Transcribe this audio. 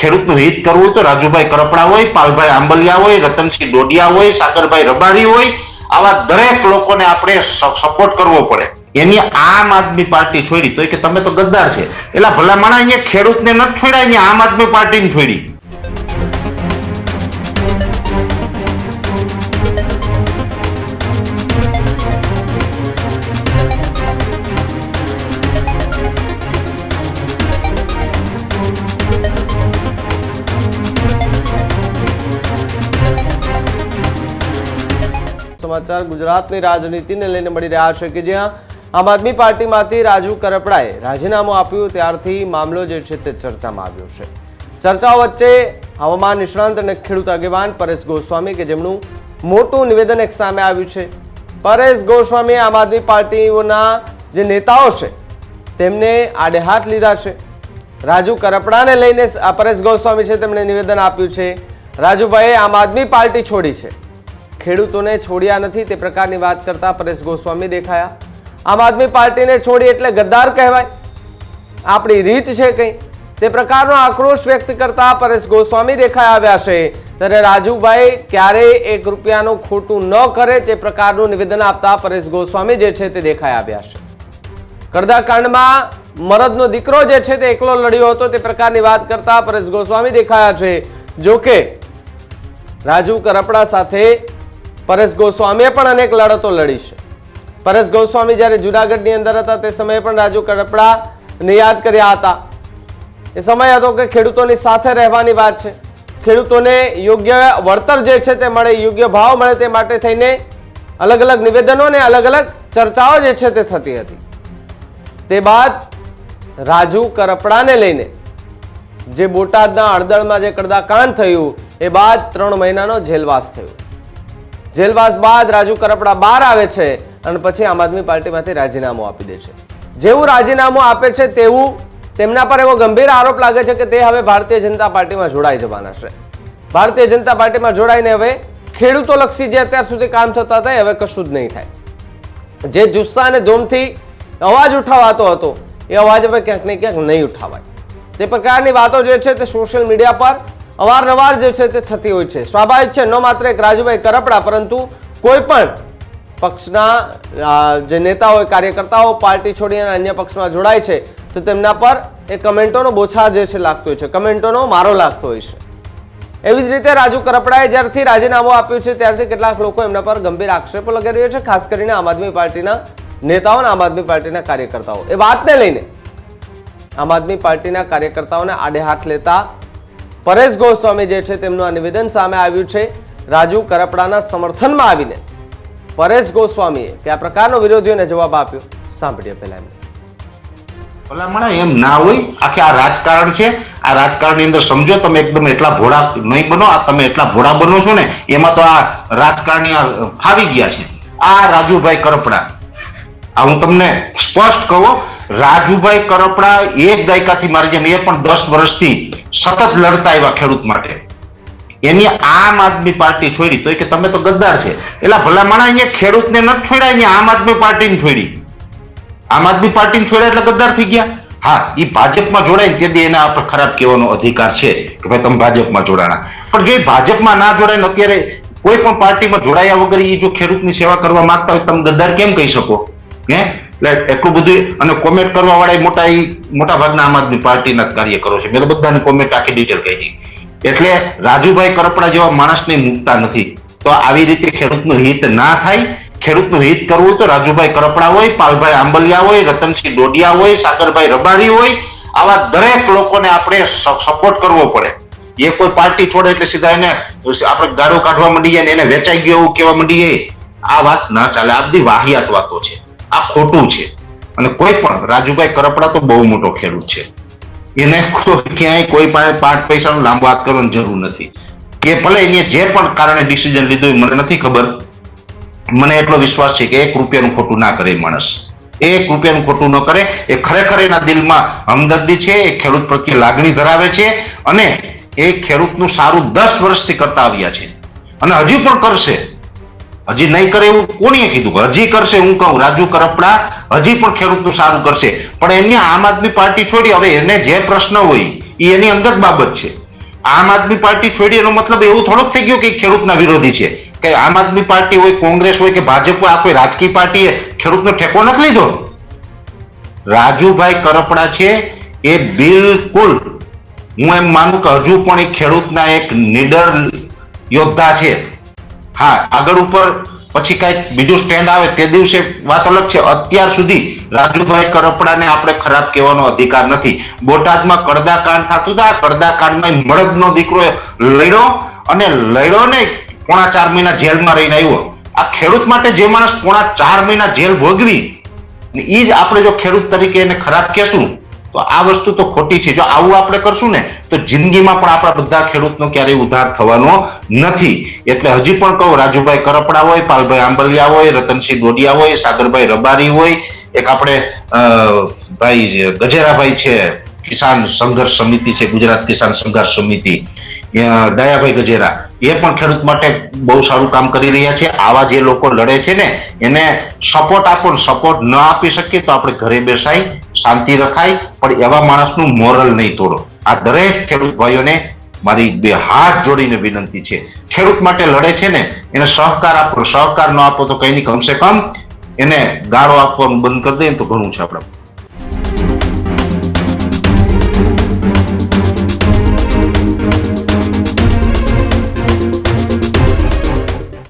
ખેડૂતનું હિત કરવું હોય તો રાજુભાઈ કરપડા હોય, પાલભાઈ આંબલિયા હોય, રતનસિંહ ડોડિયા હોય, સાગરભાઈ રબારી હોય, આવા દરેક લોકોને આપણે સપોર્ટ કરવો પડે. એની આમ આદમી પાર્ટી છોડી, તો કે તમે તો ગદ્દાર છે. એટલે ભલામણ અહીંયા ખેડૂતને નથી છોડ્યા, અહીંયા આમ આદમી પાર્ટીને છોડી. સમાચાર ગુજરાતની રાજનીતિને લઈને મળી રહ્યા છે કે જ્યાં આમ આદમી પાર્ટીમાંથી રાજુ કરપડાએ રાજીનામું આપ્યું ત્યારથી મામલો જે છે તે ચર્ચામાં આવ્યો છે. ચર્ચાઓ વચ્ચે હવામાન નિષ્ણાંત અને ખેડૂત આગેવાન પરેશ ગોસ્વામી કે જેમનું મોટું નિવેદન એક સામે આવ્યું છે. પરેશ ગોસ્વામીએ આમ આદમી પાર્ટીઓના જે નેતાઓ છે તેમને આડે હાથ લીધા છે. રાજુ કરપડાને લઈને પરેશ ગોસ્વામી છે, તેમણે નિવેદન આપ્યું છે. રાજુભાઈએ આમ આદમી પાર્ટી છોડી છે. ખેડૂતોને છોડ્યા નથી, તે પ્રકારની વાત કરતા પરેશ ગોસ્વામી દેખાયા. આમ આદમી પાર્ટીને છોડી એટલે ગદ્દાર કહેવાય. આપણી રીત છે કંઈ. તે પ્રકારનો આક્રોશ વ્યક્ત કરતા પરેશ ગોસ્વામી દેખાઈ આવ્યા છે. ત્યારે રાજુભાઈ ક્યારેય એક રૂપિયાનું ખોટું ન કરે તે પ્રકારનું નિવેદન આપતા પરેશ ગોસ્વામી જે છે તે દેખાઈ આવ્યા છે. કરદાકાંડમાં મરદનો દીકરો જે છે તે એકલો લડ્યો હતો, તે પ્રકારની વાત કરતા પરેશ ગોસ્વામી દેખાયા છે. જોકે રાજુ કરપડા સાથે પરેશ ગોસ્વામીએ પણ અનેક લડતો લડી છે. પરેશ ગોસ્વામી જ્યારે જુનાગઢની અંદર હતા તે સમયે પણ રાજુ કરપડાને યાદ કર્યા હતા. એ સમય હતો કે ખેડૂતોની સાથે રહેવાની વાત છે. ખેડૂતોને યોગ્ય વળતર જે છે તે મળે, યોગ્ય ભાવ મળે તે માટે થઈને અલગ અલગ નિવેદનો અને અલગ અલગ ચર્ચાઓ જે છે તે થતી હતી. તે બાદ રાજુ કરપડાને લઈને જે બોટાદના અડદળમાં જે કડદાકાંડ થયું, એ બાદ ત્રણ મહિનાનો જેલવાસ થયો. જેલવાસ બાદ રાજુ કરપડા બહાર આવે છે અને પછી આમ આદમી પાર્ટીમાંથી રાજીનામું આપી દે છે. જેવું રાજીનામું આપે છે તેવું તેમના પર એવો ગંભીર આરોપ લાગે છે કે તે હવે ભારતીય જનતા પાર્ટીમાં જોડાઈ જવાના છે. ભારતીય જનતા પાર્ટીમાં જોડાઈને હવે ખેડૂતો લક્ષી જે અત્યાર સુધી કામ થતા હતા હવે કશું જ નહીં થાય. જે જુસ્સા અને ધૂમથી અવાજ ઉઠાવાતો હતો, એ અવાજ હવે ક્યાંક ને ક્યાંક નહીં ઉઠાવાય. તે પ્રકારની વાતો જે છે તે સોશિયલ મીડિયા પર અવારનવાર જે છે તે થતી હોય છે. સ્વાભાવિક છે, ન માત્ર એક રાજુભાઈ કરપડા, પરંતુ કોઈ પણ પક્ષના જે નેતા હોય કાર્યકર્તાઓ પાર્ટી છોડીને અન્ય પક્ષમાં જોડાય છે, તો તેમના પર એ કમેન્ટોનો બોછા જે છે લાગતો હોય છે. કમેન્ટોનો મારો લાગતો હોય છે. એવી જ રીતે રાજુ કરપડાએ જ્યારથી રાજીનામું આપ્યું છે, ત્યારથી કેટલાક લોકો એમના પર ગંભીર આક્ષેપો લગાવી રહ્યા છે, ખાસ કરીને આમ આદમી પાર્ટીના નેતાઓ અને આમ આદમી પાર્ટીના કાર્યકર્તાઓ. એ વાતને લઈને આમ આદમી પાર્ટીના કાર્યકર્તાઓને આડે હાથ લેતા પરેશ ગોસ્વામી જે છે તેમનું આ નિવેદન સામે આવ્યું છે. રાજુ કરપડાના સમર્થનમાં આવીને પરેશ ગોસ્વામીએ કે આ પ્રકારનો વિરોધીઓને જવાબ આપ્યો. સાંભળીએ પહેલા ભલામણ એમ ના હોય, આખે આ રાજકારણ છે. આ રાજકારણની અંદર સમજો, તમે એકદમ એટલા ભોળા નહીં બનો, આ તમે એટલા ભોળા બનો છો ને, એમાં તો આ રાજકારણી આ ફાવી ગયા છે. આ રાજુભાઈ કરપડા. આ હું તમને સ્પષ્ટ કહું રાજુભાઈ કરપડા એક દાયકાથી મારી જેમ, એ પણ દસ વર્ષથી સતત લડતા આવ્યા ખેડૂત માટે. એની આમ આદમી પાર્ટી છોડી, તો કે તમે તો ગદ્દાર છે. એટલે ભલામણ અહીંયા ખેડૂતને નથી છોડ્યા, અહીંયા આમ આદમી પાર્ટીને છોડી. આમ આદમી પાર્ટીને છોડ્યા એટલે ગદ્દાર થઈ ગયા. હા એ ભાજપમાં જોડાય તેથી એને આપણે ખરાબ કહેવાનો અધિકાર છે કે ભાઈ તમે ભાજપમાં જોડાણા. પણ જો એ ભાજપમાં ના જોડાય અત્યારે કોઈ પણ પાર્ટીમાં જોડાયા વગર એ જો ખેડૂતની સેવા કરવા માંગતા હોય તમે ગદ્દાર કેમ કહી શકો? હે? એટલે એટલું બધું અને કોમેન્ટ કરવા વાળા મોટા મોટા ભાગના આમ આદમી પાર્ટીના જ કાર્યકરો છે. મેં તો બધાને કોમેન્ટ આખી ડિટેલ કહી દીધી એટલે રાજુભાઈ કરપડા જેવા માણસને મૂકતા નથી. તો આવી રીતે ખેડૂતનું હિત ના થાય. ખેડૂતનું હિત કરવું તો રાજુભાઈ કરપડા હોય, પાલભાઈ આંબલિયા હોય, રતનસિંહ ડોડિયા હોય, સાગરભાઈ રબારી હોય. આવા દરેક લોકોને આપણે સપોર્ટ કરવો પડે. એ કોઈ પાર્ટી છોડે એટલે સીધા એને આપણે ગાડો કાઢવા માંડીએ ને એને વેચાઈ ગયો એવું કહેવા માંડીએ. આ વાત ના ચાલે. આ બધી વાહિયાત વાતો છે. આ ખોટું છે. અને કોઈ પણ, રાજુભાઈ કરપડા તો બહુ મોટો ખેડૂત છે. એને ક્યાંય કોઈ પાસે પાંચ પૈસાનો લાંબુ વાત કરવાની જરૂર નથી. કે ભલે એને જે પણ કારણે ડિસિઝન લીધું મને નથી ખબર. મને એટલો વિશ્વાસ છે કે એક રૂપિયાનું ખોટું ના કરે માણસ. એક રૂપિયાનું ખોટું ન કરે, એ ખરેખર એના દિલમાં હમદર્દી છે, એ ખેડૂત પ્રત્યે લાગણી ધરાવે છે અને એ ખેડૂતનું સારું દસ વર્ષથી કરતા આવ્યા છે. અને હજી પણ કરશે. હજી નહીં કરે એવું કોણીએ કીધું? હજી કરશે હું કહું, રાજુ કરપડા હજી પણ ખેડૂતનું સારું કરશે. પણ એને આમ આદમી પાર્ટી છોડી, હવે એને જે પ્રશ્ન હોય એ એની અંગત બાબત છે. આમ આદમી પાર્ટી છોડી એનો મતલબ એવું થોડોક થઈ ગયો કે ખેડૂતના વિરોધી છે. કે આમ આદમી પાર્ટી હોય, કોંગ્રેસ હોય કે ભાજપ હોય, આ કોઈ રાજકીય પાર્ટીએ ખેડૂતનો ઠેકો નથી લીધો? રાજુભાઈ કરપડા છે એ બિલકુલ, હું એમ માનું કે હજુ પણ એ ખેડૂતના એક નીડર યોદ્ધા છે. હા, આગળ ઉપર પછી કંઈક બીજું સ્ટેન્ડ આવે તે દિવસે વાત અલગ છે. અત્યાર સુધી રાજુભાઈ કરપડાને આપણે ખરાબ કહેવાનો અધિકાર નથી. બોટાદમાં કડદાકાંડ થતું હતું. આ કડદાકાંડમાં મળદનો દીકરો લડ્યો અને લડ્યો ને પોણા ચાર મહિના જેલમાં રહીને આવ્યો. આ ખેડૂત માટે જે માણસ પોણા ચાર મહિના જેલ ભોગવી એ જ આપણે જો ખેડૂત તરીકે એને ખરાબ કહેશું તો આ વસ્તુ તો ખોટી છે. જો આવું આપણે કરશું ને, તો જિંદગીમાં પણ આપણા બધા ખેડૂતનો ક્યારેય ઉદ્ધાર થવાનો નથી. એટલે હજી પણ કહું, રાજુભાઈ કરપડા હોય, પાલભાઈ આંબલિયા હોય, રતનસિંહ દોડિયા હોય, સાગરભાઈ રબારી હોય, એક આપણે ભાઈ ગજેરાભાઈ છે, કિસાન સંઘર્ષ સમિતિ છે, ગુજરાત કિસાન સંઘર્ષ સમિતિ દયાભાઈ ગજેરા, એ પણ ખેડૂત માટે બહુ સારું કામ કરી રહ્યા છે. આવા જે લોકો લડે છે ને, એને સપોર્ટ આપો સપોર્ટ ન આપી શકીએ તો આપણે ઘરે બેસાય શાંતિ રખાય, પણ એવા માણસનું મોરલ નહીં તોડો. આ દરેક ખેડૂત ભાઈઓને મારી બે હાથ જોડીને વિનંતી છે. ખેડૂત માટે લડે છે ને, એને સહકાર આપો. સહકાર ન આપો તો કંઈ નહીં, કમસે કમ એને ગાળો આપવાનું બંધ કરી દઈએ તો ઘણું છે આપણા